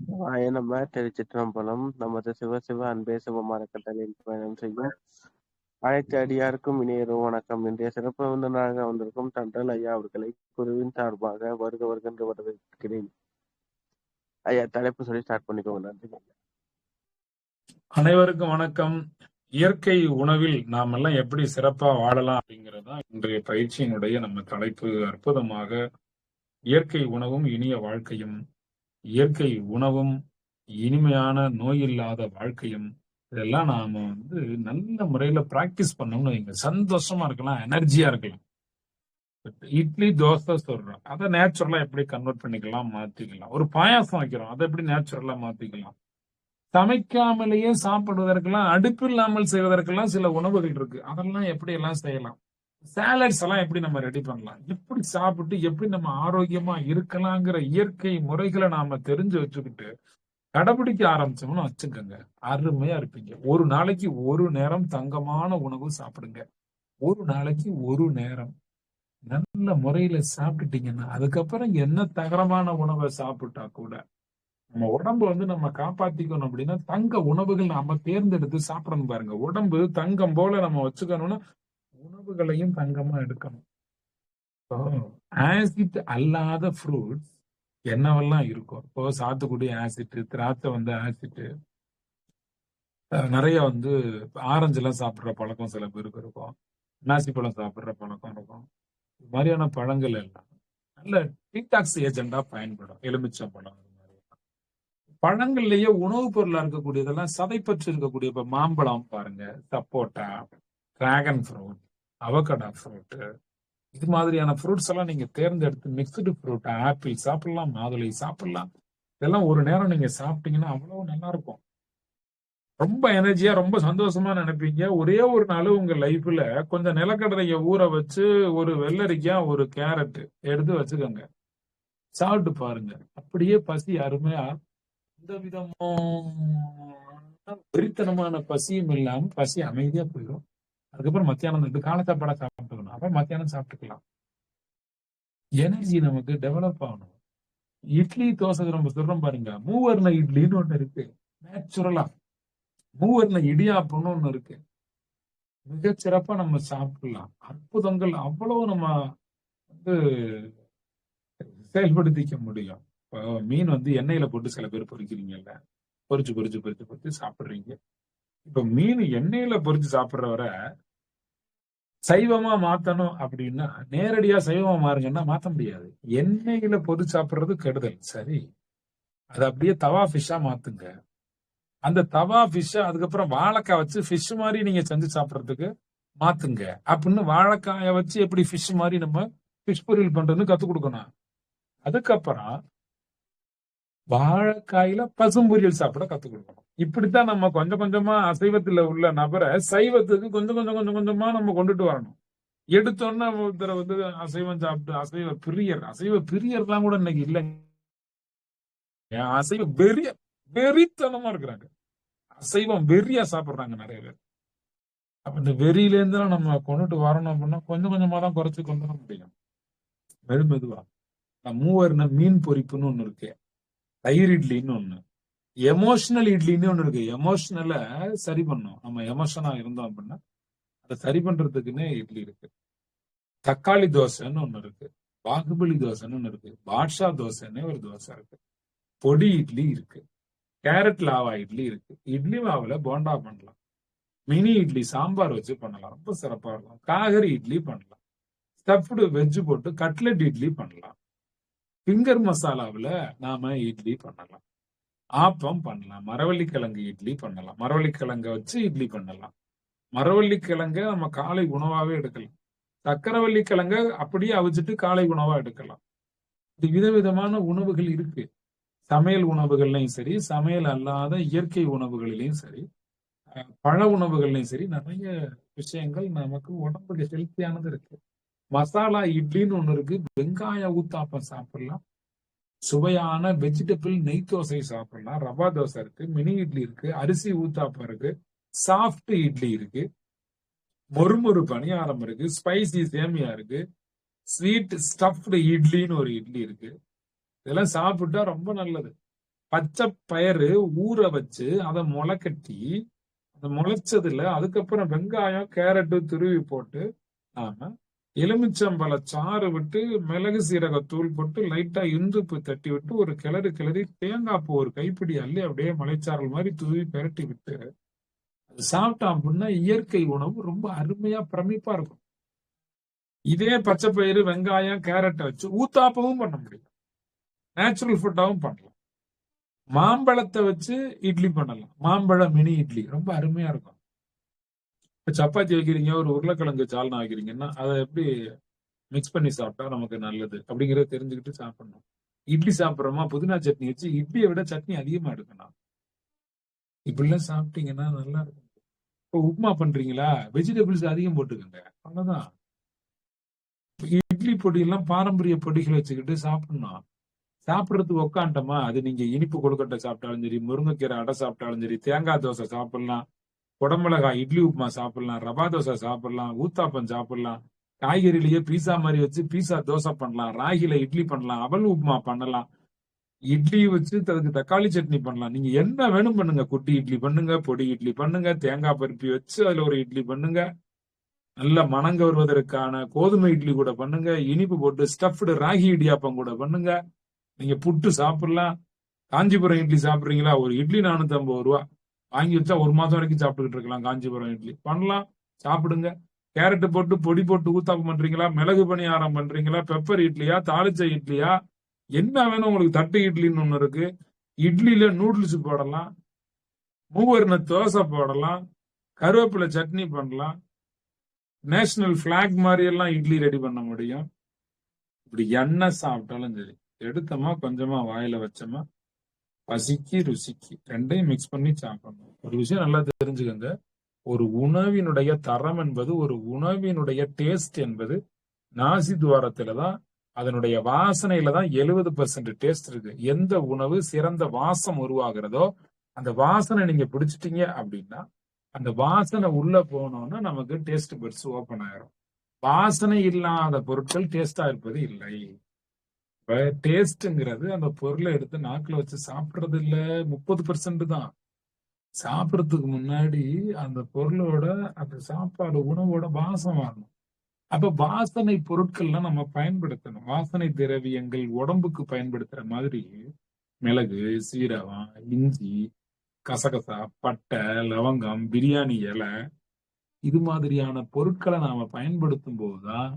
ஆய நம்ம திருச்சிற்றம்பலம் நமது சிவசிவ அன்பே சிவமான கட்டளையில் பயணம் செய்யும் அனைத்து அடியாருக்கும் இணையரும் வணக்கம். இன்றைய சிறப்பு விருந்தினராக வந்திருக்கும் தண்டல் ஐயா அவர்களை குருவின் சார்பாக வருக வருகின்ற வரவேற்கிறேன். ஐயா தலைப்பு சொல்லி ஸ்டார்ட் பண்ணிக்கோங்க. நன்றி அனைவருக்கும் வணக்கம். இயற்கை உணவில் நாம் எல்லாம் எப்படி சிறப்பா வாழலாம் அப்படிங்கறதா இன்றைய பயிற்சியினுடைய நம்ம தலைப்பு அற்புதமாக இயற்கை உணவும் இனிய வாழ்க்கையும் இயற்கை உணவும் இனிமையான நோய் இல்லாத வாழ்க்கையும் இதெல்லாம் நாம வந்து நல்ல முறையில பிராக்டிஸ் பண்ணோம்னு வைங்க. சந்தோஷமா இருக்கலாம் எனர்ஜியா இருக்கலாம். இட்லி தோசை சொல்றோம். அதை நேச்சுரலா எப்படி கன்வெர்ட் பண்ணிக்கலாம் மாத்திக்கலாம். ஒரு பாயாசம் வைக்கிறோம் அதை எப்படி நேச்சுரலா மாத்திக்கலாம். சமைக்காமலேயே சாப்பிடுவதற்கெல்லாம் அடுப்பு இல்லாமல் செய்வதற்கெல்லாம் சில உணவுகள் இருக்கு. அதெல்லாம் எப்படி எல்லாம் செய்யலாம்? சேலட்ஸ் எல்லாம் எப்படி நம்ம ரெடி பண்ணலாம்? எப்படி சாப்பிட்டு எப்படி நம்ம ஆரோக்கியமா இருக்கலாங்கிற இயற்கை முறைகளை நாம தெரிஞ்சு வச்சுக்கிட்டு கடைபிடிக்க ஆரம்பிச்சோம்னு வச்சுக்கோங்க. அருமையா இருப்பீங்க. ஒரு நாளைக்கு ஒரு நேரம் தங்கமான உணவு சாப்பிடுங்க. ஒரு நாளைக்கு ஒரு நேரம். நல்ல முறையில சாப்பிட்டுட்டீங்கன்னா அதுக்கப்புறம் என்ன தகரமான உணவை சாப்பிட்டா கூட நம்ம உடம்பு வந்து நம்ம காப்பாத்திக்கணும் அப்படின்னா தங்க உணவுகள் நாம தேர்ந்தெடுத்து சாப்பிடணும் பாருங்க. உடம்பு தங்கம் போல நம்ம வச்சுக்கணும்னா உணவுகளையும் தங்கமா எடுக்கணும். ஆசிட் அல்லாத ஃப்ரூட்ஸ் என்னவெல்லாம் இருக்கும்? இப்போ சாத்துக்குடி ஆசிட் திராட்சை வந்து ஆசிட் நிறைய வந்து ஆரஞ்சு எல்லாம் சாப்பிடுற பழக்கம் சில பேருக்கு இருக்கும். நாசி பழம் சாப்பிடுற பழக்கம் இருக்கும். இது மாதிரியான பழங்கள் எல்லாம் நல்ல டீடாக்ஸ் ஏஜெண்டா பயன்படும். எலுமிச்சம் பழம் இது மாதிரி. பழங்கள்லயே உணவுப் பொருளா இருக்கக்கூடியதெல்லாம் சதைப்பற்று இருக்கக்கூடிய இப்ப மாம்பழம் பாருங்க சப்போட்டா டிராகன் ஃப்ரூட் அவகடா ஃப்ரூட்டு இது மாதிரியான ஃப்ரூட்ஸ் எல்லாம் நீங்க தேர்ந்தெடுத்து மிக்சடு ஃப்ரூட் ஆப்பிள் சாப்பிடலாம் மாதுளை சாப்பிடலாம். இதெல்லாம் ஒரு நேரம் நீங்க சாப்பிட்டீங்கன்னா அவ்வளவு நல்லா இருக்கும் ரொம்ப எனர்ஜியா ரொம்ப சந்தோஷமா நினைப்பீங்க. ஒரே ஒரு நாள் உங்க லைஃப்ல கொஞ்சம் நிலக்கடலைய ஊற வச்சு ஒரு வெள்ளரிக்காய் ஒரு கேரட் எடுத்து வச்சுக்கோங்க. சாப்பிட்டு பாருங்க. அப்படியே பசி அருமையா எந்த விதமான வெறித்தனமான பசியும் இல்லாம பசி அமைதியா போயிடும். அதுக்கப்புறம் மத்தியானம் இது காலை சாப்பாடா சாப்பிட்டுக்கணும். அப்புறம் மத்தியானம் சாப்பிட்டுக்கலாம். எனர்ஜி நமக்கு டெவலப் ஆகணும். இட்லி தோசை நம்ம சொல்றோம் பாருங்க. மூவர்ண இட்லின்னு ஒண்ணு இருக்கு. நேச்சுரலா மூவர்ண இடியாப்பம்னு ஒண்ணு இருக்கு. மிகச்சிறப்பா நம்ம சாப்பிடலாம். அற்புதங்கள் அவ்வளவு நம்ம வந்து செயல்படுத்திக்க முடியும். இப்போ மீன் வந்து எண்ணெயில போட்டு சில பேர் பொரிக்கிறீங்கல்ல பொரிச்சு பொரிச்சு பொரிச்சு பொரிச்சு சாப்பிடுறீங்க. இப்ப மீன் எண்ணெயில பொறிச்சு சாப்பிடுற வரை சைவமா மாத்தணும் அப்படின்னா நேரடியா சைவமா மாறுங்கன்னா மாத்த முடியாது. எண்ணெயில பொரிச்சு சாப்பிடுறது கெடுதல். சரி. அது அப்படியே தவா ஃபிஷ்ஷா மாத்துங்க. அந்த தவா ஃபிஷ்ஷ அதுக்கப்புறம் வாழைக்காய் வச்சு ஃபிஷ் மாதிரி நீங்க செஞ்சு சாப்பிடுறதுக்கு மாத்துங்க. அப்படின்னு வாழைக்காய வச்சு எப்படி ஃபிஷ் மாதிரி நம்ம ஃபிஷ் பொரியல் பண்றதுன்னு கத்துக் கொடுக்கணும். அதுக்கப்புறம் வாழைக்காயில பசும்பொரியல் சாப்பிட கத்து கொடுக்கணும். இப்படித்தான் நம்ம கொஞ்சம் கொஞ்சமா அசைவத்துல உள்ள நபரை சைவத்துக்கு கொஞ்சம் கொஞ்சம் கொஞ்சம் கொஞ்சமா நம்ம கொண்டுட்டு வரணும். எடுத்தோன்னா ஒருத்தரை வந்து அசைவம் சாப்பிட்டு அசைவ பிரியர் அசைவ பிரியர்லாம் கூட இன்னைக்கு இல்லைங்க. அசைவ வெறிய வெறித்தனமா இருக்கிறாங்க. அசைவம் வெறியா சாப்பிடுறாங்க நிறைய பேர். அப்ப இந்த வெறியில இருந்து நம்ம கொண்டுட்டு வரணும் அப்படின்னா கொஞ்சம் கொஞ்சமா தான் குறைச்சு கொண்டு வர முடியும். மெது மெதுவா மூவர் மீன் பொரிப்புன்னு ஒண்ணு இருக்கு. தயிர் இட்லின்னு ஒண்ணு. எமோஷனல் இட்லின்னு ஒண்ணு இருக்கு. எமோஷனலை சரி பண்ணும் நம்ம எமோஷனா இருந்தோம் அப்படின்னா அதை சரி பண்றதுக்குன்னே இட்லி இருக்கு. தக்காளி தோசைன்னு ஒண்ணு இருக்கு. பாகுபலி தோசைன்னு ஒண்ணு இருக்கு. பாட்ஷா தோசைன்னு ஒரு தோசை இருக்கு. பொடி இட்லி இருக்கு. கேரட் லாவா இட்லி இருக்கு. இட்லி மாவுல போண்டா பண்ணலாம். மினி இட்லி சாம்பார் வச்சு பண்ணலாம். ரொம்ப சிறப்பா இருக்கும். காகரி இட்லி பண்ணலாம். ஸ்டப்டு வெஜ் போட்டு கட்லெட் இட்லி பண்ணலாம். ஃபிங்கர் மசாலாவில் நாம இட்லி பண்ணலாம். ஆப்பம் பண்ணலாம். மரவள்ளிக்கிழங்கு இட்லி பண்ணலாம். மரவள்ளிக்கிழங்க வச்சு இட்லி பண்ணலாம். மரவள்ளிக்கிழங்க நம்ம காலை உணவாவே எடுக்கலாம். சக்கரவள்ளி கிழங்க அப்படியே அவிச்சிட்டு காலை உணவா எடுக்கலாம். இது விதவிதமான உணவுகள் இருக்கு. சமையல் உணவுகள்லையும் சரி சமையல் அல்லாத இயற்கை உணவுகளிலையும் சரி பழ உணவுகள்லையும் சரி நிறைய விஷயங்கள் நமக்கு உடம்புக்கு ஹெல்த்தியானது இருக்கு. மசாலா இட்லின்னு ஒண்ணு இருக்கு. வெங்காய ஊத்தாப்பம் சாப்பிடலாம். சுவையான வெஜிடபிள் நெய் தோசை சாப்பிடலாம். ரவா தோசை இருக்கு மினி இட்லி இருக்கு அரிசி ஊத்தாப்பம் இருக்கு சாஃப்ட் இட்லி இருக்கு மொறுமொறு பணியாரம் இருக்கு ஸ்பைசி சேமியா இருக்கு ஸ்வீட் ஸ்டஃப்டு இட்லின்னு ஒரு இட்லி இருக்கு. இதெல்லாம் சாப்பிட்டா ரொம்ப நல்லது. பச்சை பயிறு ஊற வச்சு அதை முளை கட்டி அந்த முளைச்சதுல அதுக்கப்புறம் வெங்காயம் கேரட்டு துருவி போட்டு நாம எலுமிச்சம்பழ சாறு விட்டு மிளகு சீரக தூள் போட்டு லைட்டா இந்துப்பு தட்டி விட்டு ஒரு கிளறு கிளறி தேங்காய் பூ ஒரு கைப்பிடி அள்ளி அப்படியே மலைச்சாரல் மாதிரி தூவி பெரட்டி விட்டு அது சாப்பிட்டோம் அப்படின்னா இயற்கை உணவு ரொம்ப அருமையா பிரமிப்பா இருக்கும். இதே பச்சை பயிறு வெங்காயம் கேரட்டை வச்சு ஊத்தாப்பமும் பண்ண முடியும். நேச்சுரல் ஃபுட்டாவும் பண்ணலாம். மாம்பழத்தை வச்சு இட்லி பண்ணலாம். மாம்பழம் மினி இட்லி ரொம்ப அருமையா இருக்கும். சப்பாத்தி வைக்கிறீங்க ஒரு உருளைக்கிழங்கு சால்னா வைக்கிறீங்கன்னா அதை எப்படி மிக்ஸ் பண்ணி சாப்பிட்டா நமக்கு நல்லது? அப்படிங்கிறத தெரிஞ்சுக்கிட்டு சாப்பிடணும். இட்லி சாப்பிட்றோமா? புதினா சட்னி வச்சு இட்லியை விட சட்னி அதிகமா எடுக்கணும். இப்படிலாம் சாப்பிட்டீங்கன்னா நல்லா இருக்கும். இப்போ உப்புமா பண்றீங்களா? வெஜிடபிள்ஸ் அதிகம் போட்டுக்கோங்க. அவ்வளவுதான். இட்லி பொடி எல்லாம் பாரம்பரிய பொடிகளை வச்சுக்கிட்டு சாப்பிடணும். சாப்பிடுறதுக்கு உக்காண்டமா அது நீங்க இனிப்பு கொழுக்கட்டை சாப்பிட்டாலும் சரி முருங்கைக்கீரை அடை சாப்பிட்டாலும் சரி தேங்காய் தோசை சாப்பிடலாம். குடமிளகாய் இட்லி உப்புமா சாப்பிடலாம் ரவா தோசை சாப்பிடலாம் ஊத்தாப்பம் சாப்பிடலாம் காய்கறிலேயே பீஸா மாதிரி வச்சு பீஸா தோசை பண்ணலாம் ராகில இட்லி பண்ணலாம் அவல் உப்புமா பண்ணலாம். இட்லி வச்சு அதுக்கு தக்காளி சட்னி பண்ணலாம். நீங்க என்ன வேணும் பண்ணுங்க. குட்டி இட்லி பண்ணுங்க பொடி இட்லி பண்ணுங்க தேங்காய் பருப்பி வச்சு அதுல ஒரு இட்லி பண்ணுங்க. நல்ல மணங்க வருவதற்கான கோதுமை இட்லி கூட பண்ணுங்க இனிப்பு போட்டு ஸ்டஃப்டு ராகி இடியாப்பம் கூட பண்ணுங்க. நீங்க புட்டு சாப்பிடலாம். காஞ்சிபுரம் இட்லி சாப்பிடுறீங்களா? ஒரு இட்லி நானூத்தி ஐம்பது ரூபா. வாங்கி வச்சா ஒரு மாசம் வரைக்கும் சாப்பிட்டுக்கிட்டு இருக்கலாம் காஞ்சிபுரம் இட்லி. பண்ணலாம் சாப்பிடுங்க. கேரட்டு போட்டு பொடி போட்டு ஊத்தாப்பம் பண்றீங்களா? மிளகு பணியாரம் பண்றீங்களா? பெப்பர் இட்லியா? தாளிச்ச இட்லியா? என்ன வேணும் உங்களுக்கு? தட்டு இட்லின்னு ஒண்ணு இருக்கு. இட்லியில நூடுல்ஸ் போடலாம். மூவர்ண தோசை போடலாம். கருவேப்பிலை சட்னி பண்ணலாம். நேஷனல் பிளாக் மாதிரி எல்லாம் இட்லி ரெடி பண்ண முடியும். இப்படி எண்ணெய் சாப்பிட்டாலும் சரி எடுத்தோமா கொஞ்சமா வாயில வச்சோமா பசிக்கு ருசிக்கு ரெண்டையும் மிக்ஸ் பண்ணி சாப்பிடணும் ஒரு விஷயம் நல்லா தெரிஞ்சுக்கோங்க. ஒரு உணவினுடைய தரம் என்பது ஒரு உணவினுடைய டேஸ்ட் என்பது நாசி துவாரத்துல தான் அதனுடைய வாசனையில தான் எழுபது பர்சன்ட் டேஸ்ட் இருக்கு. எந்த உணவு சிறந்த வாசம் உருவாகிறதோ அந்த வாசனை நீங்க பிடிச்சிட்டீங்க அப்படின்னா அந்த வாசனை உள்ள போனோம்னா நமக்கு டேஸ்ட் பெருசு ஓப்பன் ஆயிரும். வாசனை இல்லாத பொருட்கள் டேஸ்டா இருப்பது இல்லை. இப்ப டேஸ்ட்ங்கிறது அந்த பொருளை எடுத்து நாக்குல வச்சு சாப்பிட்றது இல்ல முப்பது பர்சன்ட் தான். சாப்பிட்றதுக்கு முன்னாடி அந்த பொருளோட அந்த சாப்பாடு உணவோட வாசம் வரணும். அப்ப வாசனை பொருட்கள்லாம் நம்ம பயன்படுத்தணும். வாசனை திரவியங்கள் உடம்புக்கு பயன்படுத்துற மாதிரி மிளகு சீரகம் இஞ்சி கசகசா பட்டை லவங்கம் பிரியாணி இலை இது மாதிரியான பொருட்களை நாம பயன்படுத்தும் போதுதான்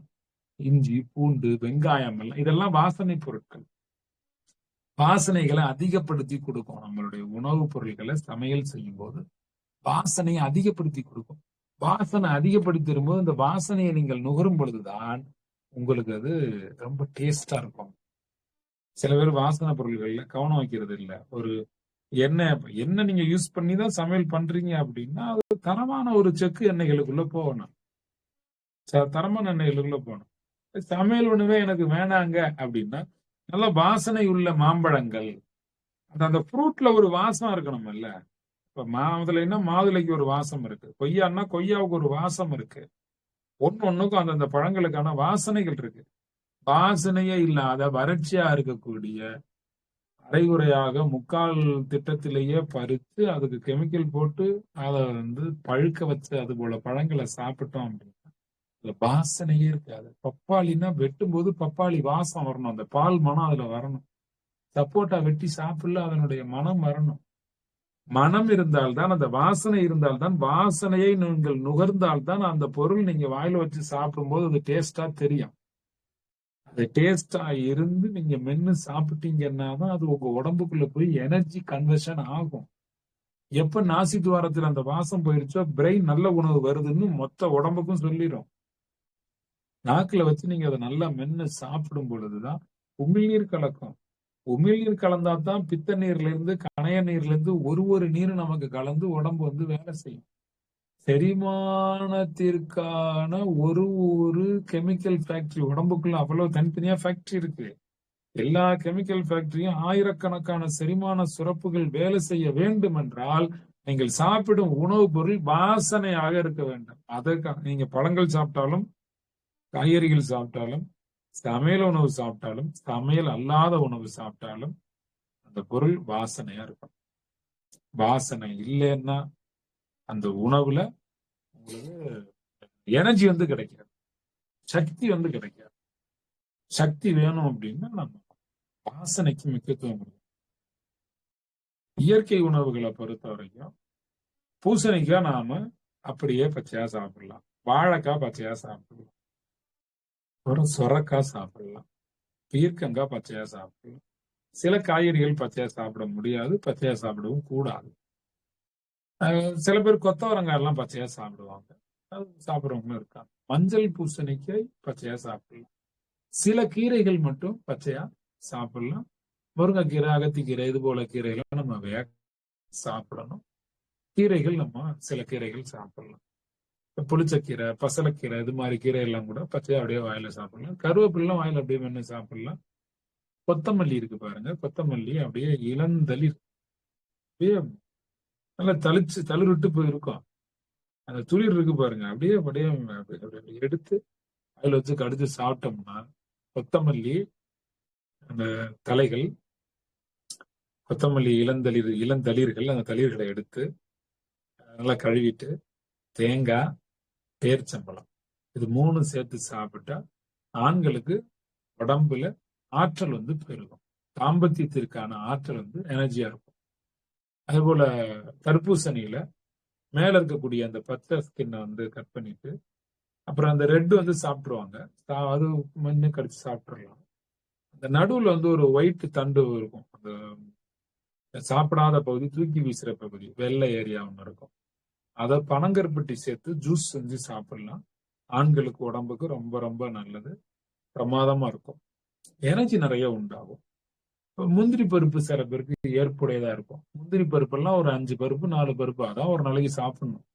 இஞ்சி பூண்டு வெங்காயம் எல்லாம் இதெல்லாம் வாசனை பொருட்கள். வாசனைகளை அதிகப்படுத்தி கொடுக்கும். நம்மளுடைய உணவுப் பொருட்களை சமையல் செய்யும் போது வாசனையை அதிகப்படுத்தி கொடுக்கும். வாசனை அதிகப்படுத்தி வரும்போது இந்த வாசனையை நீங்கள் நுகரும் பொழுதுதான் உங்களுக்கு அது ரொம்ப டேஸ்டா இருக்கும். சில பேர் வாசனை பொருள்கள்ல கவனம் வைக்கிறது இல்ல. ஒரு எண்ணெய் எண்ணெய் நீங்க யூஸ் பண்ணி தான் சமையல் பண்றீங்க அப்படின்னா அது தரமான ஒரு செக்கு எண்ணெய்களுக்குள்ள போகணும். ச- தரமான எண்ணெய்களுக்குள்ள போகணும். சமையல் உணவே எனக்கு வேணாங்க அப்படின்னா நல்ல வாசனை உள்ள மாம்பழங்கள். அந்த அந்த ஃப்ரூட்ல ஒரு வாசம் இருக்கணும்ல. இப்ப மாதுளைன்னா மாதுளைக்கு ஒரு வாசம் இருக்கு. கொய்யான்னா கொய்யாவுக்கு ஒரு வாசம் இருக்கு. ஒன்னு ஒண்ணுக்கும் அந்தந்த பழங்களுக்கான வாசனைகள் இருக்கு. வாசனையே இல்லாத வறட்சியா இருக்கக்கூடிய அரைகுறையாக முக்கால் திட்டத்திலேயே பறித்து அதுக்கு கெமிக்கல் போட்டு அதை வந்து பழுக்க வச்சு அது போல பழங்களை சாப்பிட்டோம் அப்படின்னு அதுல வாசனையே இருக்காது. பப்பாளின்னா வெட்டும் போது பப்பாளி வாசம் வரணும். அந்த பால் மனம் அதுல வரணும். சப்போட்டா வெட்டி சாப்பிடல அதனுடைய மனம் வரணும். மனம் இருந்தால்தான் அந்த வாசனை இருந்தால்தான் வாசனையை நீங்கள் நுகர்ந்தால்தான் அந்த பொருள் நீங்க வாயில வச்சு சாப்பிடும்போது அது டேஸ்டா தெரியும். அது டேஸ்டா இருந்து நீங்க மென்னு சாப்பிட்டீங்கன்னா தான் அது உங்க உடம்புக்குள்ள போய் எனர்ஜி கன்வர்ஷன் ஆகும். எப்ப நாசி துவாரத்துல அந்த வாசம் போயிருச்சோ பிரெயின் நல்ல உணவு வருதுன்னு மொத்த உடம்புக்கும் சொல்லிடும் நாக்குல வச்சு நீங்க அதை நல்லா மென்னு சாப்பிடும் பொழுதுதான் உமிழ்நீர் கலக்கும். உமிழ்நீர் கலந்தா தான் பித்த நீர்ல இருந்து கணைய நீர்ல இருந்து ஒரு ஒரு நீர் நமக்கு கலந்து உடம்பு வந்து வேலை செய்யும். செரிமானத்திற்கான ஒரு ஒரு கெமிக்கல் ஃபேக்டரி உடம்புக்குள்ள அவ்வளவு தனித்தனியா ஃபேக்டரி இருக்கு. எல்லா கெமிக்கல் ஃபேக்டரியும் ஆயிரக்கணக்கான செரிமான சுரப்புகள் வேலை செய்ய வேண்டும் என்றால் நீங்கள் சாப்பிடும் உணவுப் பொருள் வாசனையாக இருக்க வேண்டும். அதற்காக நீங்க பழங்கள் சாப்பிட்டாலும் காய்கறிகள் சாப்பிட்டாலும் சமையல் உணவு சாப்பிட்டாலும் சமையல் அல்லாத உணவு சாப்பிட்டாலும் அந்த பொருள் வாசனையா இருக்கும். வாசனை இல்லைன்னா அந்த உணவுல உங்களுக்கு எனர்ஜி வந்து கிடைக்காது. சக்தி வந்து கிடைக்காது. சக்தி வேணும் அப்படின்னா நம்ம வாசனைக்கு முக்கியத்துவம் கொடுக்கணும். இயற்கை உணவுகளை பொறுத்த வரைக்கும் பூசணிக்காய் நாம அப்படியே பச்சையா சாப்பிடலாம். வாழைக்காய் பச்சையா சாப்பிடலாம். வெறும் சொரக்காய் சாப்பிடலாம். பீர்க்கங்காய் பச்சையா சாப்பிடலாம். சில காய்கறிகள் பச்சையா சாப்பிட முடியாது பச்சையா சாப்பிடவும் கூடாது. சில பேர் கொத்தவரங்காய் எல்லாம் பச்சையா சாப்பிடுவாங்க. அது சாப்பிடுறவங்களும் இருக்காங்க. மஞ்சள் பூசணிக்காய் பச்சையா சாப்பிடலாம். சில கீரைகள் மட்டும் பச்சையா சாப்பிடலாம். முருங்கைக்கீரை அகத்திக்கீரை இது போல கீரைகளை நம்ம வேக சாப்பிடணும். கீரைகள் நம்ம சில கீரைகள் சாப்பிடலாம். புளிச்சக்கீரை பசலக்கீரை இது மாதிரி கீரை எல்லாம் கூட பச்சையா அப்படியே வாயில சாப்பிடலாம். கருவேப்பிலாம் வாயில அப்படியே மென்னு சாப்பிடலாம். கொத்தமல்லி இருக்கு பாருங்க. கொத்தமல்லி அப்படியே இளந்தளிர். அப்படியே நல்லா தளிச்சு தளிர்விட்டு போயிருக்கும். அந்த துளிர் இருக்கு பாருங்க. அப்படியே அப்படியே அப்படியே அப்படியே எடுத்து அதில் வச்சு கடிச்சு சாப்பிட்டோம்னா கொத்தமல்லி அந்த தலைகள் கொத்தமல்லி இளந்தளிர் இளந்தளிர்கள் அந்த தளிர்களை எடுத்து நல்லா கழுவிட்டு தேங்காய் பேரிச்சம்பழம் இது மூணு சேர்த்து சாப்பிட்டா ஆண்களுக்கு உடம்புல ஆற்றல் வந்து பெருகும். தாம்பத்தியத்திற்கான ஆற்றல் வந்து எனர்ஜியா இருக்கும். அதே போல தர்பூசணியில மேல இருக்கக்கூடிய அந்த பச்சை ஸ்கின்னை வந்து கட் பண்ணிட்டு அப்புறம் அந்த ரெட் வந்து சாப்பிட்ருவாங்க சா- அது மண்ணு கடிச்சு சாப்பிட்றலாம் அந்த நடுவுல வந்து ஒரு ஒயிட் தண்டு இருக்கும். அந்த சாப்பிடாத பகுதி தூக்கி வீசுற பகுதி வெள்ளை ஏரியா ஒன்று இருக்கும். அதை பனங்கருப்பட்டி சேர்த்து ஜூஸ் செஞ்சு சாப்பிடலாம். ஆண்களுக்கு உடம்புக்கு ரொம்ப ரொம்ப நல்லது. பிரமாதமா இருக்கும். எனர்ஜி நிறைய உண்டாகும். முந்திரி பருப்பு சில பேருக்கு ஏற்புடையதா இருக்கும். முந்திரி பருப்பெல்லாம் ஒரு அஞ்சு பருப்பு நாலு பருப்பு அதான் ஒரு நாளைக்கு சாப்பிடணும்.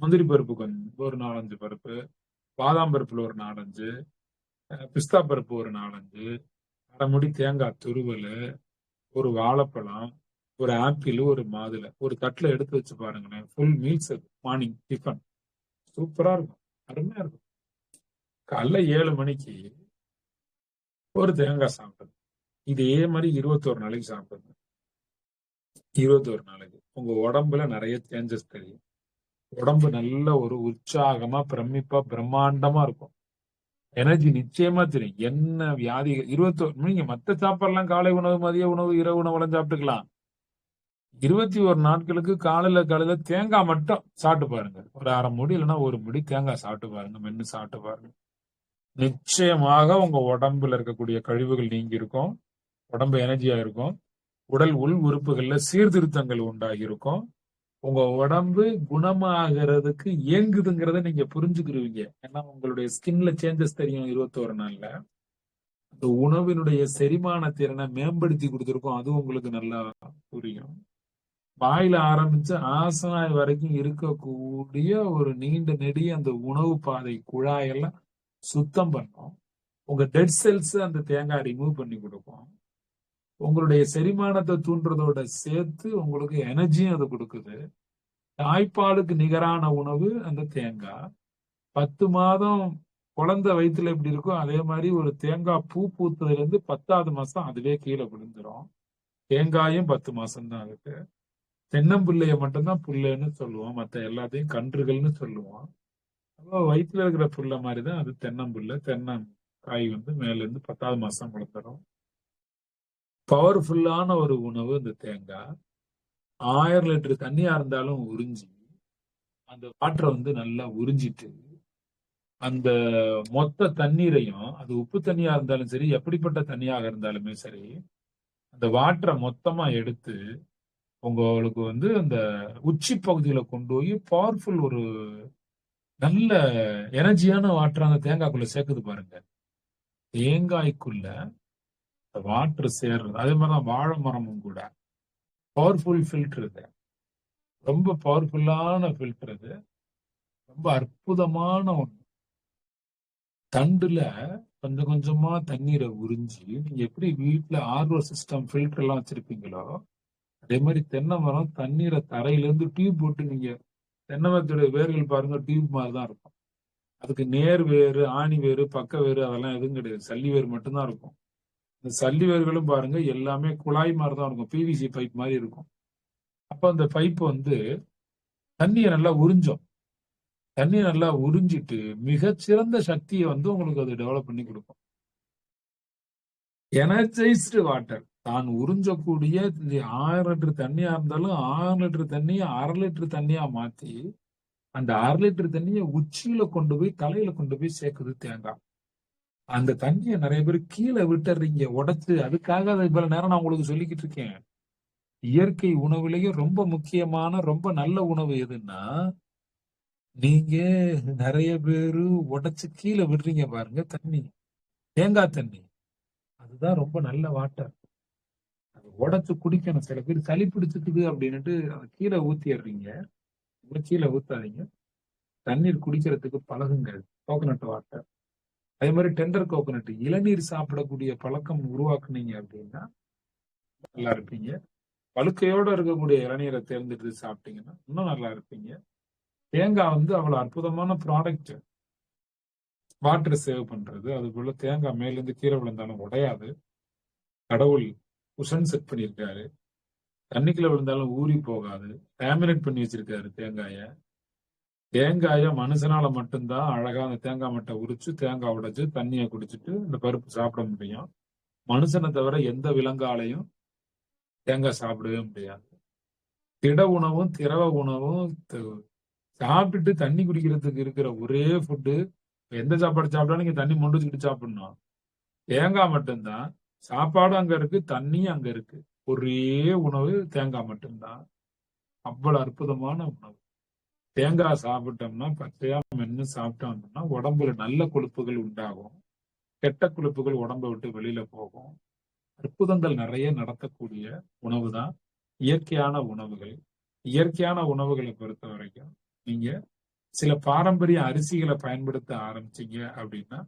முந்திரி பருப்பு கொஞ்சம் ஒரு நாலஞ்சு பருப்பு. பாதாம் பருப்புல ஒரு நாலஞ்சு. பிஸ்தா பருப்பு ஒரு நாலஞ்சு. அரை முடி தேங்காய் துருவல் ஒரு வாழைப்பழம். ஒரு ஆப்பிள் ஒரு மாதுளை ஒரு தட்டுல எடுத்து வச்சு பாருங்களேன். ஃபுல் மீல்ஸ் அது. மார்னிங் டிஃபன் சூப்பரா இருக்கும். அருமையா இருக்கும். காலைல ஏழு மணிக்கு ஒரு தேங்காய் சாப்பிடுது இதே மாதிரி இருபத்தோரு நாளைக்கு சாப்பிடுங்க. இருபத்தோரு நாளைக்கு. உங்க உடம்புல நிறைய சேஞ்சஸ் தெரியும். உடம்பு நல்ல ஒரு உற்சாகமா பிரமிப்பா பிரம்மாண்டமா இருக்கும். எனர்ஜி நிச்சயமா தெரியும். என்ன வியாதிகள் இருபத்தோரு நீங்க மத்த சாப்பாடுலாம் காலை உணவு மதிய உணவு இரவு உணவுலாம் சாப்பிட்டுக்கலாம். இருபத்தி ஒரு நாட்களுக்கு காலையில காலையில தேங்காய் மட்டும் சாப்பிட்டு பாருங்க. ஒரு அரை முடி இல்லைன்னா ஒரு முடி தேங்காய் சாப்பிட்டு பாருங்க. மென்னு சாப்பிட்டு பாருங்க. நிச்சயமாக உங்க உடம்புல இருக்கக்கூடிய கழிவுகள் நீங்கி இருக்கும். உடம்பு எனர்ஜியா இருக்கும். உடல் உள் உறுப்புகள்ல சீர்திருத்தங்கள் உண்டாகி இருக்கும். உங்க உடம்பு குணமாகிறதுக்கு இயங்குதுங்கிறத நீங்க புரிஞ்சுக்கிருவீங்க. ஏன்னா உங்களுடைய ஸ்கின்ல சேஞ்சஸ் தெரியும் இருபத்தோரு நாள்ல. அந்த உணவினுடைய செரிமான திறனை மேம்படுத்தி கொடுத்துருக்கோம். அது உங்களுக்கு நல்லா புரியும். வாயில ஆரம்பிச்சு ஆசனாய் வரைக்கும் இருக்கக்கூடிய ஒரு நீண்ட நெடிய அந்த உணவு பாதை குழாயெல்லாம் சுத்தம் பண்ணும். உங்க டெட் செல்ஸ் அந்த தேங்காய் ரிமூவ் பண்ணி கொடுக்கும். உங்களுடைய செரிமானத்தை தூண்டுறதோட சேர்த்து உங்களுக்கு எனர்ஜியும் அது கொடுக்குது. தாய்ப்பாலுக்கு நிகரான உணவு அந்த தேங்காய். பத்து மாதம் குழந்தை வயிற்றுல எப்படி இருக்கோ அதே மாதிரி ஒரு தேங்காய் பூ பூத்ததுல இருந்து பத்தாவது மாசம் அதுவே கீழே விழுந்துரும். தேங்காயும் பத்து மாசம்தான் இருக்கு. தென்னம்பிள்ளைய மட்டும்தான் புல்லுன்னு சொல்லுவோம். மற்ற எல்லாத்தையும் கன்றுகள்னு சொல்லுவோம். அப்போ வயிற்றுல இருக்கிற புல்ல மாதிரி தான் அது தென்னம்புல்ல தென்னங்காய் வந்து மேலேருந்து பத்தாவது மாசம் வளர்ந்துரும். பவர்ஃபுல்லான ஒரு உணவு இந்த தேங்காய். ஆயிரம் லிட்டர் தண்ணியா இருந்தாலும் உறிஞ்சி அந்த வாட்டரை வந்து நல்லா உறிஞ்சிட்டு அந்த மொத்த தண்ணீரையும் அது உப்பு தண்ணியா இருந்தாலும் சரி எப்படிப்பட்ட தண்ணியாக இருந்தாலுமே சரி அந்த வாட்டரை மொத்தமா எடுத்து உங்களுக்கு வந்து அந்த உச்சி பகுதியில கொண்டு போய் பவர்ஃபுல் ஒரு நல்ல எனர்ஜியான வாட்டர் அந்த தேங்காய்க்குள்ள சேர்க்குது பாருங்க. தேங்காய்க்குள்ள வாட்டர் சேர்றது அதே மாதிரிதான் வாழை மரமும் கூட. பவர்ஃபுல் ஃபில்டர் இது. ரொம்ப பவர்ஃபுல்லான ஃபில்டர் இது. ரொம்ப அற்புதமான ஒன்று தண்டுல கொஞ்சம் கொஞ்சமா தண்ணீரை உறிஞ்சி நீங்க எப்படி வீட்டுல ஆர்வ சிஸ்டம் ஃபில்டர் எல்லாம் வச்சிருப்பீங்களோ அதே மாதிரி தென்னை மரம் தண்ணீரை தரையிலேருந்து டியூப் போட்டு நீங்க தென்னை மரத்துடைய வேர்கள் பாருங்க டியூப் மாதிரி தான் இருக்கும். அதுக்கு நேர் வேறு ஆணி வேறு பக்க வேறு அதெல்லாம் எதுவும் கிடையாது. சல்லி வேறு மட்டும்தான் இருக்கும். இந்த சல்லி வேர்களும் பாருங்க எல்லாமே குழாய் மாதிரி தான் இருக்கும் பிவிசி பைப் மாதிரி இருக்கும். அப்போ அந்த பைப் வந்து தண்ணியை நல்லா உறிஞ்சும். தண்ணியை நல்லா உறிஞ்சிட்டு மிகச்சிறந்த சக்தியை வந்து உங்களுக்கு அது டெவலப் பண்ணி கொடுக்கும். எனர்ஜைஸ்டு வாட்டர் தான் உறிஞ்சக்கூடிய இந்த ஆயிரம் லிட்டர் தண்ணியா இருந்தாலும் ஆயிரம் லிட்டர் தண்ணியை அரை லிட்டர் தண்ணியா மாத்தி அந்த அரை லிட்டர் தண்ணியை உச்சியில கொண்டு போய் தலையில கொண்டு போய் சேர்க்குது தேங்காய். அந்த தண்ணியை நிறைய பேர் கீழே விட்டுறீங்க உடைச்சு. அதுக்காக அதை இவ்வளவு நேரம் நான் உங்களுக்கு சொல்லிக்கிட்டு இருக்கேன். இயற்கை உணவுலயே ரொம்ப முக்கியமான ரொம்ப நல்ல உணவு எதுன்னா நீங்க நிறைய பேரு உடைச்சு கீழே விடுறீங்க பாருங்க தண்ணி. தேங்காய் தண்ணி. அதுதான் ரொம்ப நல்ல வாட்டர் உடச்சு குடிக்கணும். சில பேர் சளி பிடிச்சிக்குது அப்படின்னுட்டு கீழே ஊத்திடுறீங்க. இப்படி கீழே ஊத்தாதீங்க. தண்ணீர் குடிக்கிறதுக்கு பழகுங்க கோகனட் வாட்டர் அதே மாதிரி டெண்டர் கோகனட் இளநீர் சாப்பிடக்கூடிய பழக்கம் உருவாக்குனீங்க அப்படின்னா நல்லா இருப்பீங்க. பழுக்கையோட இருக்கக்கூடிய இளநீரை தேர்ந்தெடுத்து சாப்பிட்டீங்கன்னா இன்னும் நல்லா இருப்பீங்க. தேங்காய் வந்து அவ்வளவு அற்புதமான ப்ராடக்ட் வாட்டர் சேவ் பண்றது. அதுக்குள்ள தேங்காய் மேலேருந்து கீழே விழுந்தாலும் உடையாது. கடவுள் குஷன் செட் பண்ணியிருக்காரு. தண்ணிக்குள்ள விழுந்தாலும் ஊறி போகாது. லேமினேட் பண்ணி வச்சிருக்காரு தேங்காய. தேங்காய மனுஷனால மட்டும்தான் அழகா அந்த தேங்காய் மட்டை உரிச்சு தேங்காய் உடைச்சு தண்ணியை குடிச்சிட்டு இந்த பருப்பு சாப்பிட முடியும். மனுஷனை தவிர எந்த விலங்காலையும் தேங்காய் சாப்பிடவே முடியாது. திட உணவும் திரவ உணவும் சாப்பிட்டு சாப்பிட்டுட்டு தண்ணி குடிக்கிறதுக்கு இருக்கிற ஒரே ஃபுட்டு எந்த சாப்பாடு சாப்பிட்டாலும் நீங்க தண்ணி மொண்டு வச்சுக்கிட்டு சாப்பிடணும். தேங்காய் மட்டும்தான். சாப்பாடு அங்க இருக்கு தண்ணியும் அங்க இருக்கு. ஒரே உணவு தேங்காய் மட்டும்தான். அவ்வளவு அற்புதமான உணவு. தேங்காய் சாப்பிட்டோம்னா பச்சையா மென்னு சாப்பிட்டோம்னா உடம்புல நல்ல கொழுப்புகள் உண்டாகும். கெட்ட கொழுப்புகள் உடம்பை விட்டு வெளியில போகும். அற்புதங்கள் நிறைய நடத்தக்கூடிய உணவு தான் இயற்கையான உணவுகள். இயற்கையான உணவுகளை பொறுத்த வரைக்கும் நீங்க சில பாரம்பரிய அரிசிகளை பயன்படுத்த ஆரம்பிச்சீங்க அப்படின்னா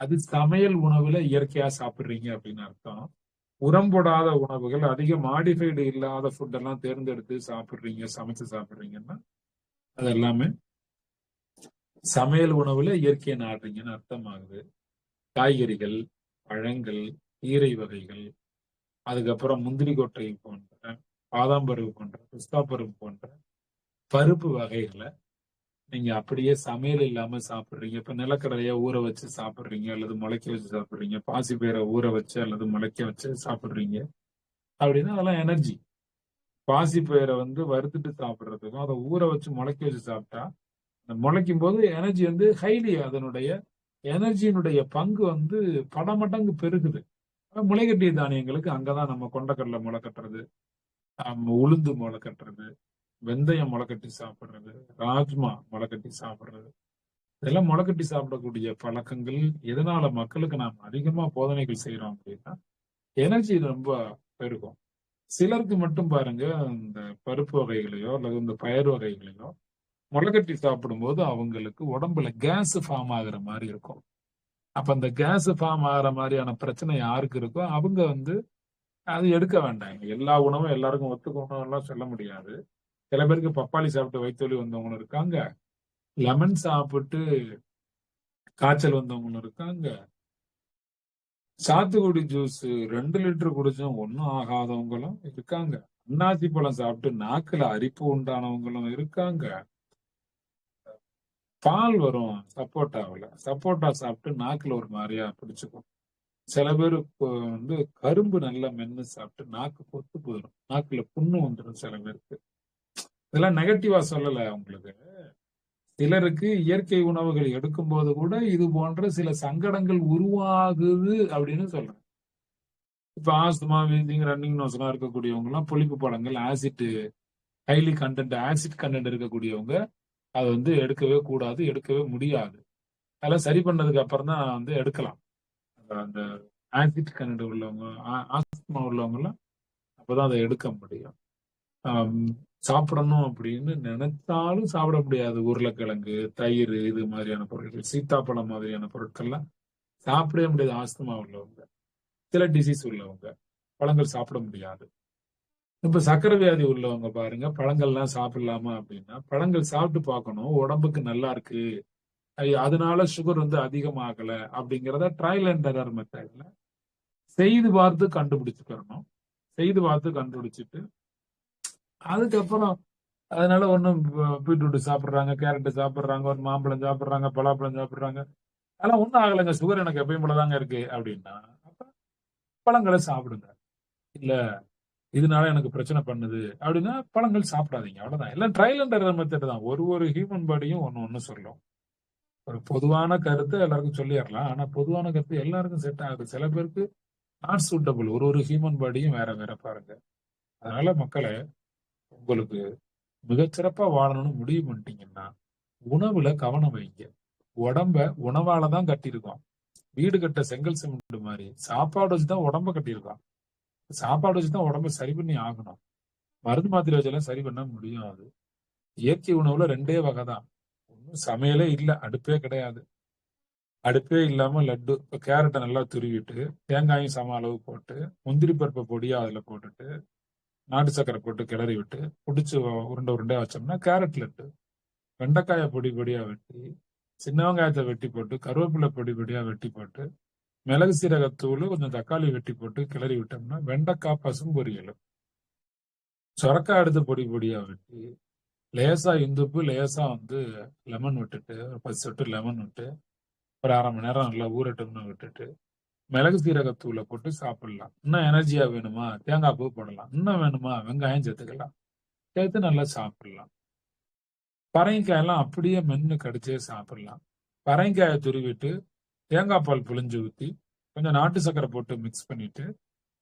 அது சமையல் உணவுல இயற்கையா சாப்பிடுறீங்க அப்படின்னு அர்த்தம். உரம் போடாத உணவுகள் அதிக மாடிஃபைடு இல்லாத ஃபுட் எல்லாம் தேர்ந்தெடுத்து சாப்பிடுறீங்க சமைச்சு சாப்பிடுறீங்கன்னா அது எல்லாமே சமையல் உணவுல இயற்கையை நாடுறீங்கன்னு அர்த்தமாகுது. காய்கறிகள் பழங்கள் கீரை வகைகள் அதுக்கப்புறம் முந்திரி கொட்டை போன்ற பாதாம் பருப்பு போன்ற பிஸ்தா பருப்பு போன்ற பருப்பு வகைகளை நீங்க அப்படியே சமையல் இல்லாம சாப்பிடுறீங்க. இப்ப நிலக்கடலைய ஊற வச்சு சாப்பிடுறீங்க அல்லது முளைக்க வச்சு சாப்பிடுறீங்க பாசி பேரை ஊற வச்சு அல்லது முளைக்க வச்சு சாப்பிடுறீங்க. அப்படின்னா அதெல்லாம் எனர்ஜி. பாசி பயிரை வந்து வறுத்துட்டு சாப்பிடுறதுக்கும் அதை ஊற வச்சு முளைக்க வச்சு சாப்பிட்டா அந்த முளைக்கும் போது எனர்ஜி வந்து ஹைலி அதனுடைய எனர்ஜியினுடைய பங்கு வந்து பல மடங்கு பெருகுது முளைகட்டிய தானியங்களுக்கு அங்கதான் நம்ம கொண்டக்கடலை முளை கட்டுறது நம்ம உளுந்து முளை கட்டுறது வெந்தயம் முளைக்கட்டி சாப்பிட்றது ராஜ்மா முளைக்கட்டி சாப்பிட்றது. இதெல்லாம் முளைக்கட்டி சாப்பிடக்கூடிய பழக்கங்கள் எதனால மக்களுக்கு நாம் அதிகமா போதனைகள் செய்யறோம் அப்படின்னா எனர்ஜி ரொம்ப பெருகும். சிலருக்கு மட்டும் பாருங்க இந்த பருப்பு வகைகளையோ அல்லது இந்த பயிர் வகைகளையோ முளைக்கட்டி சாப்பிடும்போது அவங்களுக்கு உடம்புல கேஸ் ஃபார்ம் ஆகுற மாதிரி இருக்கும். அப்ப அந்த கேஸ் ஃபார்ம் ஆகுற மாதிரியான பிரச்சனை யாருக்கு இருக்கோ அவங்க வந்து அது எடுக்க வேண்டாம். எல்லா உணவும் எல்லாருக்கும் ஒத்துக்கணும் எல்லாம் சொல்ல முடியாது. சில பேருக்கு பப்பாளி சாப்பிட்டு வயிற்றுவலி வந்தவங்களும் இருக்காங்க. லெமன் சாப்பிட்டு காய்ச்சல் வந்தவங்களும் இருக்காங்க. சாத்துக்குடி ஜூஸ் ரெண்டு லிட்டர் குடிச்சும் ஒன்றும் ஆகாதவங்களும் இருக்காங்க. அன்னாசி பழம் சாப்பிட்டு நாக்குல அரிப்பு உண்டானவங்களும் இருக்காங்க. பால் வரும் சப்போட்டாவில். சப்போட்டா சாப்பிட்டு நாக்குல ஒரு மாதிரியா பிடிச்சுக்கும். சில பேர் வந்து கரும்பு நல்லா மென்னு சாப்பிட்டு நாக்கு பொத்து போயிடும் நாக்குல புண்ணு வந்துடும் சில பேருக்கு. இதெல்லாம் நெகட்டிவா சொல்லல உங்களுக்கு. சிலருக்கு இயற்கை உணவுகள் எடுக்கும் போது கூட இது போன்ற சில சங்கடங்கள் உருவாகுது அப்படின்னு சொல்றேன் இப்ப ஆஸ்துமா வீதிங் ரன்னிங் நோஸ்லாம் இருக்கக்கூடியவங்க எல்லாம் புளிப்பு பழங்கள் acid highly content acid content இருக்கக்கூடியவங்க அதை வந்து எடுக்கவே கூடாது எடுக்கவே முடியாது. அதெல்லாம் சரி பண்ணதுக்கு அப்புறம் தான் வந்து எடுக்கலாம். அந்த- ஆசிட் கண்டென்ட் உள்ளவங்க ஆஸ்துமா உள்ளவங்க எல்லாம் அப்பதான் அதை எடுக்க முடியும். சாப்பிடணும் அப்படின்னு நினைத்தாலும் சாப்பிட முடியாது. உருளைக்கிழங்கு தயிர் இது மாதிரியான பொருட்கள் சீத்தாப்பழம் மாதிரியான பொருட்கள்லாம் சாப்பிடவே முடியாது. ஆஸ்துமா உள்ளவங்க சில டிசீஸ் உள்ளவங்க பழங்கள் சாப்பிட முடியாது. இப்ப சக்கரை வியாதி உள்ளவங்க பாருங்க பழங்கள்லாம் சாப்பிடலாமா அப்படின்னா பழங்கள் சாப்பிட்டு பார்க்கணும். உடம்புக்கு நல்லா இருக்கு. அதனால சுகர் வந்து அதிகமாகல அப்படிங்கிறத ட்ரையல் அண்ட் எரர் மெத்தட்ல செய்து பார்த்து கண்டுபிடிச்சுக்கிறணும் செய்து பார்த்து கண்டுபிடிச்சிட்டு அதுக்கப்புறம் அதனால ஒன்றும் பீட்ரூட் சாப்பிட்றாங்க கேரட் சாப்பிட்றாங்க ஒரு மாம்பழம் சாப்பிட்றாங்க பலாப்பழம் சாப்பிட்றாங்க. அதெல்லாம் ஒன்றும் ஆகலைங்க. சுகர் எனக்கு எப்பயும் போல தாங்க இருக்கு அப்படின்னா அப்போ பழங்களை சாப்பிடுங்க. இல்லை இதனால எனக்கு பிரச்சனை பண்ணுது அப்படின்னா பழங்கள் சாப்பிடாதீங்க. அவ்வளோதான் எல்லாம் ட்ரையல் அண்ட் எரர் மெத்தட் தான். ஒரு ஒரு ஹியூமன் பாடியும் ஒன்று ஒன்று சொல்லும். ஒரு பொதுவான கருத்து எல்லாருக்கும் சொல்லிடலாம். ஆனால் பொதுவான கருத்து எல்லாருக்கும் செட் ஆகுது. சில பேருக்கு நாட் சூட்டபிள் ஒரு ஒரு ஹியூமன் பாடியும் வேற வேற பாருங்க. அதனால மக்களை உங்களுக்கு மிகச்சிறப்பா வாழணும்னு முடிவு பண்ணிட்டீங்கன்னா உணவுல கவனம் வைங்க. உடம்ப உணவால தான் கட்டியிருக்கோம். வீடு கட்ட செங்கல் சிமெண்ட் மாதிரி சாப்பாடு வச்சுதான் உடம்ப கட்டியிருக்கோம். சாப்பாடு வச்சுதான் உடம்ப சரி பண்ணி ஆகணும். மருந்து மாத்திரை வச்செல்லாம் சரி பண்ண முடியாது. இயற்கை உணவுல ரெண்டே வகை தான். ஒன்றும் சமையலே இல்லை அடுப்பே கிடையாது. அடுப்பே இல்லாம லட்டு இப்போ கேரட்டை நல்லா துருவிட்டு தேங்காயும் சம அளவு போட்டு முந்திரி பருப்பை பொடியா அதுல போட்டுட்டு நாட்டு சக்கரை போட்டு கிளறி விட்டு பிடிச்சி உருண்டை உருண்டையா வச்சோம்னா கேரட் லட்டு வெண்டைக்காயை பொடி பொடியா வெட்டி சின்ன வெங்காயத்தை வெட்டி போட்டு கருவேப்பிலை பொடி பொடியா வெட்டி போட்டு மிளகு சீரகத்தூள் கொஞ்சம் தக்காளி வெட்டி போட்டு கிளறி விட்டோம்னா வெண்டைக்காய் பசும் பொரியலும். சொரக்காய் எடுத்து பொடி பொடியா வெட்டி லேசா இந்துப்பு லேசா வந்து லெமன் விட்டுட்டு ஒரு பத்து சொட்டு லெமன் விட்டு ஒரு அரை மணி நேரம் நல்லா ஊரட்டம்னு விட்டுட்டு மிளகு சீரகத்தூளை போட்டு சாப்பிடலாம். இன்னும் எனர்ஜியா வேணுமா? தேங்காய் பூ போடலாம். இன்னும் வேணுமா? வெங்காயம் சேர்த்துக்கலாம். சேர்த்து நல்லா சாப்பிடலாம். பரங்கிக்காயெல்லாம் அப்படியே மென்று கடிச்சே சாப்பிடலாம். பரங்கிக்காயை துருவிட்டு தேங்காய் பால் புளிஞ்சு ஊற்றி கொஞ்சம் நாட்டு சக்கரை போட்டு மிக்ஸ் பண்ணிட்டு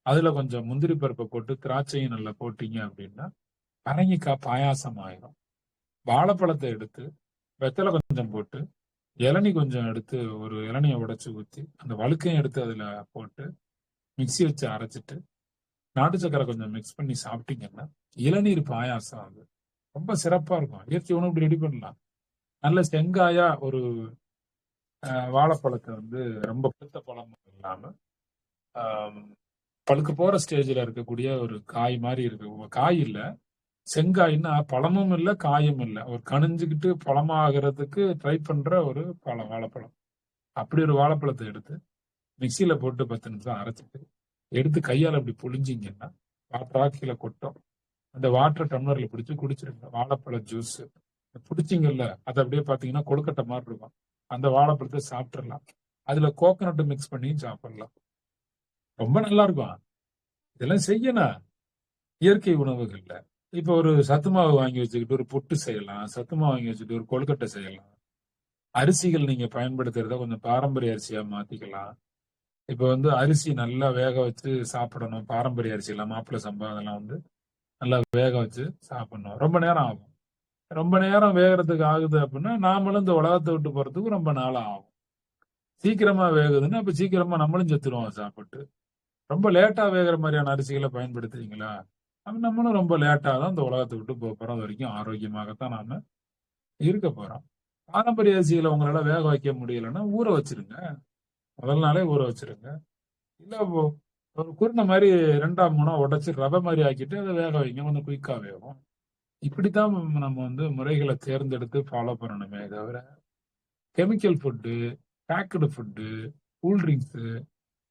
அதுல கொஞ்சம் முந்திரி பருப்பை போட்டு திராட்சையும் நல்லா போட்டீங்க அப்படின்னா பரங்கிக்காய் பாயாசம் ஆயிரும் வாழைப்பழத்தை எடுத்து வெத்தலை கொஞ்சம் போட்டு இளநி கொஞ்சம் எடுத்து ஒரு இளநியை உடைச்சி ஊற்றி அந்த வழுக்கையும் எடுத்து அதில் போட்டு மிக்ஸி வச்சு அரைச்சிட்டு நாட்டு சக்கரை கொஞ்சம் மிக்ஸ் பண்ணி சாப்பிட்டீங்கன்னா இளநீர் பாயாசம் அது. ரொம்ப சிறப்பாக இருக்கும். இயற்கை உணவு இப்படி ரெடி பண்ணலாம். நல்ல செங்காயா ஒரு வாழைப்பழத்தை வந்து ரொம்ப பழுத்த பழம் இல்லாமல் பழுக்க போகிற ஸ்டேஜில் இருக்கக்கூடிய ஒரு காய் மாதிரி இருக்கு. காய் இல்லை. செங்காய்னா பழமும் இல்லை காயும் இல்லை. ஒரு கணிஞ்சுக்கிட்டு பழமாகிறதுக்கு ட்ரை பண்ற ஒரு பழம் வாழைப்பழம். அப்படி ஒரு வாழைப்பழத்தை எடுத்து மிக்சியில போட்டு பத்து நிமிஷம் அரைச்சிட்டு எடுத்து கையால் அப்படி புழிஞ்சிங்கன்னா வாட்டரா கீழே கொட்டும். அந்த வாட்டர் டம்ளர்ல பிடிச்சி குடிச்சிருங்க. வாழைப்பழ ஜூஸ் பிடிச்சிங்கல்ல அது அப்படியே பாத்தீங்கன்னா கொழுக்கட்டை மாதிரி இருக்கும். அந்த வாழைப்பழத்தை சாப்பிட்றலாம் அதுல கோகனட்டு மிக்ஸ் பண்ணி சாப்பிடலாம். ரொம்ப நல்லா இருக்கும். இதெல்லாம் செய்யணும். இயற்கை உணவுகள்ல. இப்ப ஒரு சத்து மாவு வாங்கி வச்சுக்கிட்டு ஒரு புட்டு செய்யலாம் சத்து மாவு வாங்கி வச்சுட்டு ஒரு கொழுக்கட்டை செய்யலாம். அரிசிகள் நீங்க பயன்படுத்துறத கொஞ்சம் பாரம்பரிய அரிசியா மாத்திக்கலாம். இப்ப வந்து அரிசி நல்லா வேக வச்சு சாப்பிடணும். பாரம்பரிய அரிசி எல்லாம் மாப்பிள்ளை சம்பா அதெல்லாம் வந்து நல்லா வேக வச்சு சாப்பிடணும். ரொம்ப நேரம் ஆகும். ரொம்ப நேரம் வேகறதுக்கு ஆகுது அப்படின்னா நாமளும் இந்த உலகத்தை விட்டு போறதுக்கு ரொம்ப நாளாக ஆகும். சீக்கிரமா வேகுதுன்னா அப்ப சீக்கிரமா நம்மளும் செத்துருவோம் சாப்பிட்டு. ரொம்ப லேட்டா வேகிற மாதிரியான அரிசிகளை பயன்படுத்துறீங்களா? நம்மளும் ரொம்ப லேட்டாக தான் இந்த உலகத்தை விட்டு போக போகிறோம் அது வரைக்கும் ஆரோக்கியமாகத்தான் நாம இருக்க போகிறோம் பாரம்பரிய அரிசிகளை உங்களால வேக வைக்க முடியலன்னா ஊற வச்சிருங்க. முதல் நாளே ஊற வச்சிருங்க. இல்லை இப்போ ஒரு குருணை மாதிரி ரெண்டாம் மூணா உடச்சி ரவை மாதிரி ஆக்கிட்டு அதை வேக வைங்க. கொஞ்சம் குயிக்காக வேகும். இப்படித்தான் நம்ம வந்து முறைகளை தேர்ந்தெடுத்து ஃபாலோ பண்ணணுமே தவிர chemical food packed food cool drinks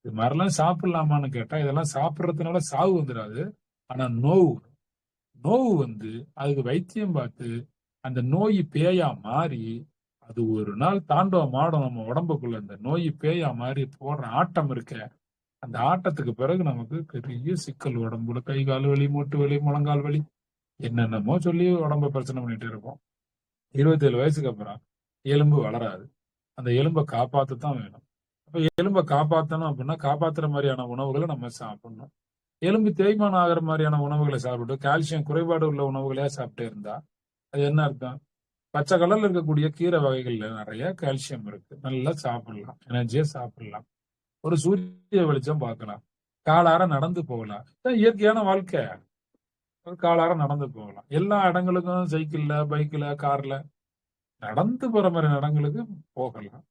இது மாதிரிலாம் சாப்பிடலாமான்னு கேட்டால் இதெல்லாம் சாப்பிட்றதுனால சாவு வந்துடாது. ஆனா நோவு நோவு வந்து அதுக்கு வைத்தியம் பார்த்து அந்த நோய் பேயா மாறி அது ஒரு நாள் தாண்டவம் ஆடும் நம்ம உடம்புக்குள்ள அந்த நோய் பேயா மாறி போடுற ஆட்டம் இருக்க அந்த ஆட்டத்துக்கு பிறகு நமக்கு பெரிய சிக்கல் உடம்புல கை கால் வலி மூட்டு வலி முழங்கால் வலி என்னென்னமோ சொல்லி உடம்ப பிரச்சனை பண்ணிட்டு இருப்போம். இருபத்தேழு வயசுக்கு அப்புறம் எலும்பு வளராது. அந்த எலும்பை காப்பாத்து தான் வேணும். அப்ப எலும்பை காப்பாத்தணும் அப்படின்னா காப்பாத்துற மாதிரியான உணவுகளை நம்ம சாப்பிடணும். எலும்பு தேய்மானம் ஆகிற மாதிரியான உணவுகளை சாப்பிட்டு கால்சியம் குறைபாடு உள்ள உணவுகளே சாப்பிட்டே இருந்தா அது என்ன அர்த்தம்? பச்சை கலர்ல இருக்கக்கூடிய கீரை வகைகள்ல நிறைய கால்சியம் இருக்கு. நல்லா சாப்பிடலாம். எனர்ஜியா சாப்பிடலாம். ஒரு சூரிய வெளிச்சம் பார்க்கலாம். காலார நடந்து போகலாம். இதான் இயற்கையான வாழ்க்கை. ஒரு காலார நடந்து போகலாம். எல்லா இடங்களுக்கும் சைக்கிள்ல பைக்ல கார்ல நடந்து போற மாதிரி இடங்களுக்கு போகலாம்.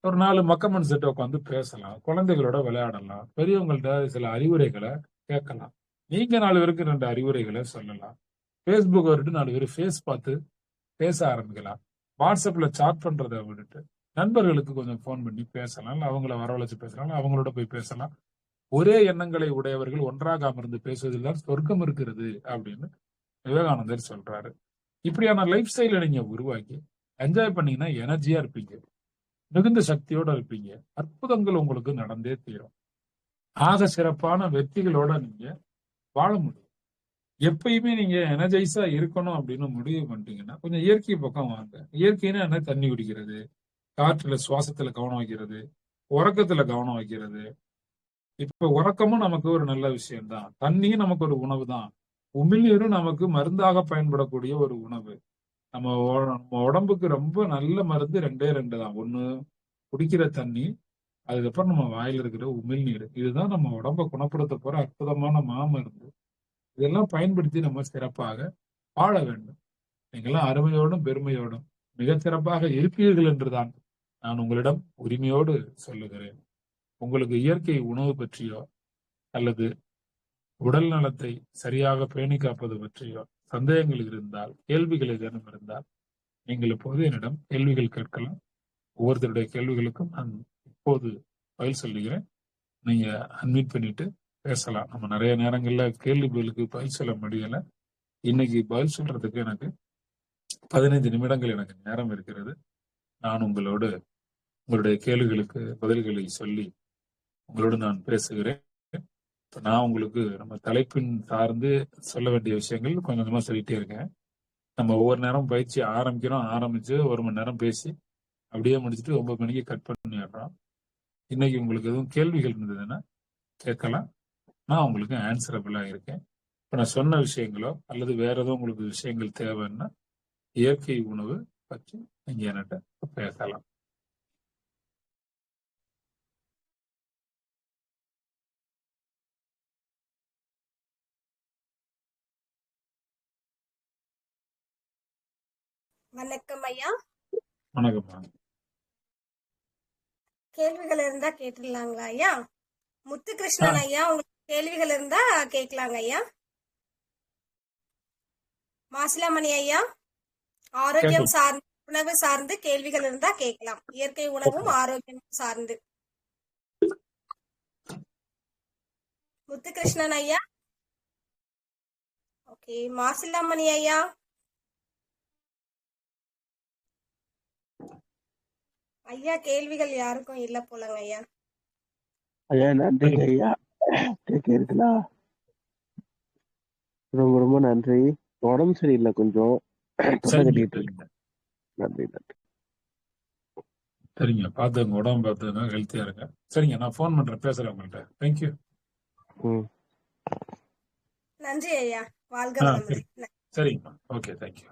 ஒரு நாலு மக்கமன் செட்டு உட்காந்து பேசலாம். குழந்தைகளோட விளையாடலாம். பெரியவங்கள்ட்ட சில அறிவுரைகளை கேட்கலாம். நீங்க நாலு பேருக்கு ரெண்டு அறிவுரைகளை சொல்லலாம். ஃபேஸ்புக் விட்டு நாலு பேர் ஃபேஸ் பார்த்து பேச ஆரம்பிக்கலாம். வாட்ஸ்அப்ல சாட் பண்றதை விட்டுட்டு நண்பர்களுக்கு கொஞ்சம் ஃபோன் பண்ணி பேசலாம். அவங்கள வரவழைச்சு பேசலாம். அவங்களோட போய் பேசலாம். ஒரே எண்ணங்களை உடையவர்கள் ஒன்றாக அமர்ந்து பேசுவதில் தான் சொர்க்கம் இருக்கிறது அப்படின்னு விவேகானந்தர் சொல்றாரு. இப்படியான லைஃப் ஸ்டைலை நீங்க உருவாக்கி என்ஜாய் பண்ணீங்கன்னா எனர்ஜியா இருப்பீங்க. மிகுந்த சக்தியோட இருப்பீங்க. அற்புதங்கள் உங்களுக்கு நடந்தே தீரும். ஆக சிறப்பான வெற்றிகளோட நீங்க வாழ முடியும். எப்பயுமே நீங்க எனர்ஜைஸா இருக்கணும் அப்படின்னு முடிவு பண்ணிட்டீங்கன்னா கொஞ்சம் இயற்கை பக்கம் வாங்க. இயற்கைன்னா என்ன? தண்ணி குடிக்கிறது காற்றுல சுவாசத்துல கவனம் வைக்கிறது உறக்கத்துல கவனம் வைக்கிறது. இப்ப உறக்கமும் நமக்கு ஒரு நல்ல விஷயம்தான். தண்ணியும் நமக்கு ஒரு உணவு தான் உமிழ்நீரும் நமக்கு மருந்தாக பயன்படக்கூடிய ஒரு உணவு. நம்ம நம்ம உடம்புக்கு ரொம்ப நல்ல மருந்து ரெண்டே ரெண்டு தான். ஒண்ணு குடிக்கிற தண்ணி அதுக்கப்புறம் நம்ம வாயில இருக்கிற உமிழ்நீர் இதுதான் நம்ம உடம்ப குணப்படுத்த போற அற்புதமான மாமருந்து. இதெல்லாம் பயன்படுத்தி நம்ம சிறப்பாக வாழ வேண்டும். நீங்களாம் அருமையோடும் பெருமையோடும் மிகச் சிறப்பாக இருப்பீர்கள் என்றுதான் நான் உங்களிடம் உரிமையோடு சொல்லுகிறேன். உங்களுக்கு இயற்கை உணவு பற்றியோ அல்லது உடல் நலத்தை சரியாக பேணி காப்பது பற்றியோ சந்தேகங்கள் இருந்தால் கேள்விகள் ஏதேனும் இருந்தால் நீங்கள் இப்போது என்னிடம் கேள்விகள் கேட்கலாம். ஒவ்வொருத்தருடைய கேள்விகளுக்கும் நான் இப்போது பதில் சொல்லுகிறேன். நீங்க அன்மிட் பண்ணிட்டு பேசலாம். நம்ம நிறைய நேரங்கள்ல கேள்விகளுக்கு பதில் சொல்ல முடியல. இன்னைக்கு பதில் சொல்றதுக்கு எனக்கு பதினைந்து நிமிடங்கள் எனக்கு நேரம் இருக்கிறது. நான் உங்களோடு உங்களுடைய கேள்விகளுக்கு பதில்களை சொல்லி உங்களோடு நான் பேசுகிறேன். இப்போ நான் உங்களுக்கு நம்ம தலைப்பின் சார்ந்து சொல்ல வேண்டிய விஷயங்கள் கொஞ்சம் கொஞ்சமாக சொல்லிட்டே இருக்கேன். நம்ம ஒவ்வொரு நேரம் பயிற்சி ஆரம்பிக்கிறோம். ஆரம்பிச்சு ஒரு மணி நேரம் பேசி அப்படியே முடிச்சுட்டு ஒன்பது மணிக்கு கட் பண்ணிடுறோம். இன்னைக்கு உங்களுக்கு எதுவும் கேள்விகள் இருந்ததுன்னா கேட்கலாம். நான் உங்களுக்கு ஆன்சரபிளா இருக்கேன். இப்ப நான் சொன்ன விஷயங்களோ அல்லது வேற எதுவும் உங்களுக்கு விஷயங்கள் தேவைன்னா இயற்கை உணவு பற்றி நீங்க என்கிட்ட பேசலாம். வணக்கம் ஐயா. வணக்கம்மா கேள்விகள் இருந்தா கேட்டுடலாங்களா ஐயா? முத்துகிருஷ்ணன் ஐயா உங்களுக்கு கேள்விகள் இருந்தா கேட்கலாங்க ஐயா. மாசிலாமணி ஐயா ஆரோக்கியம் சார்ந்து உணவு சார்ந்து கேள்விகள் இருந்தா கேட்கலாம். இயற்கை உணவும் ஆரோக்கியம் சார்ந்து. முத்துகிருஷ்ணன் ஐயா. ஓகே மாசிலாமணி ஐயா. ஐயா கேள்விகள் யாருக்கும் இல்ல போலங்க ஐயா. ஐயா நன்றிங்க ஐயா. இருக்குதா? ரொம்ப ரொம்ப நன்றி. உடம்பு சரியில்லை கொஞ்சம். நன்றி நன்றி. சரிங்க பார்த்துங்க உடம்பு பார்த்துங்க ஹெல்த்தியா இருங்க. சரிங்க நான் ஃபோன் பண்றேன். பேசுறேன் உங்கள்கிட்ட. தேங்க்யூ நன்றி ஐயா. வாழ்க ஆ வளமுடன் சரி. சரிங்கம்மா. Okay thank you